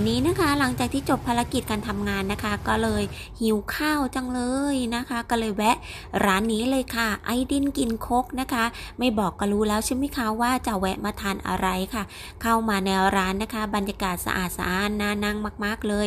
วันนี้นะคะ หลังจากที่จบภารกิจการทำงานนะคะ ก็เลยหิวข้าวจังเลยนะคะ ก็เลยแวะร้านนี้เลยค่ะ ไอดินกินคกนะคะ ไม่บอกก็รู้แล้วใช่ไหมคะว่าจะแวะมาทานอะไรค่ะ เข้ามาในร้านนะคะ บรรยากาศสะอาดสะอ้านน่านั่งมาก ๆเลย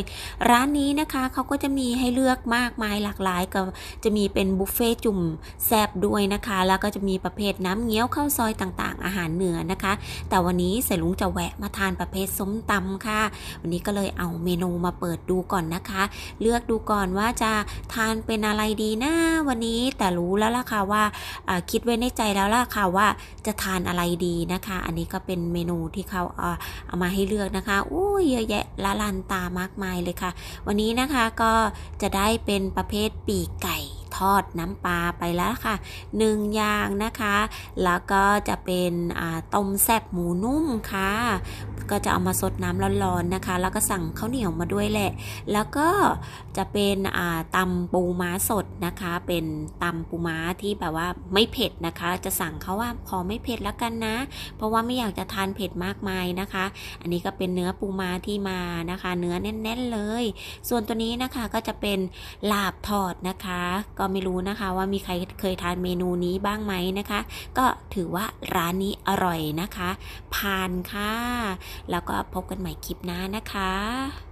ร้านนี้นะคะเขาก็จะมีให้เลือกมากมายหลากหลายก็จะมีเป็นบุฟเฟ่ต์จุ่มแซบด้วยนะคะ แล้วก็จะมีประเภทน้ำเงี้ยวข้าวซอยต่างๆ อาหารเหนือนะคะ แต่วันนี้เสยลุงจะแวะมาทานประเภทส้มตำค่ะวันนี้ก็เลยเอาเมนูมาเปิดดูก่อนนะคะ เลือกดูก่อนว่าจะทานเป็นอะไรดีนะวันนี้แต่รู้แล้วล่ะค่ะว่าคิดไว้ในใจแล้วล่ะค่ะว่าจะทานอะไรดีนะคะ อันนี้ก็เป็นเมนูที่เขาเอาเอามาให้เลือกนะคะอู้ยเยอะแยะละลันตามากมายเลยค่ะ วันนี้นะคะก็จะได้เป็นประเภทปีกไก่ทอดน้ำปลาไปแล้วค่ะหนึ่งอย่างนะคะ แล้วก็จะเป็นต้มแซ่บหมูนุ่มค่ะ ก็จะเอามาสดน้ำร้อนๆนะคะ แล้วก็สั่งข้าวเหนียวมาด้วยแหละ แล้วก็จะเป็นอ่าตำปูม้าสดนะคะ เป็นตำปูม้าที่แบบว่าไม่เผ็ดนะคะ จะสั่งเขาว่าขอไม่เผ็ดแล้วกันนะ เพราะว่าไม่อยากจะทานเผ็ดมากมายนะคะ อันนี้ก็เป็นเนื้อปูม้าที่มานะคะ เนื้อแน่น ๆเลย ส่วนตัวนี้นะคะก็จะเป็นลาบทอดนะคะ ก็ไม่รู้นะคะว่ามีใครเคยทานเมนูนี้บ้างไหมนะคะ ก็ถือว่าร้านนี้อร่อยนะคะผ่านค่ะแล้วก็พบกันใหม่คลิปหน้านะคะ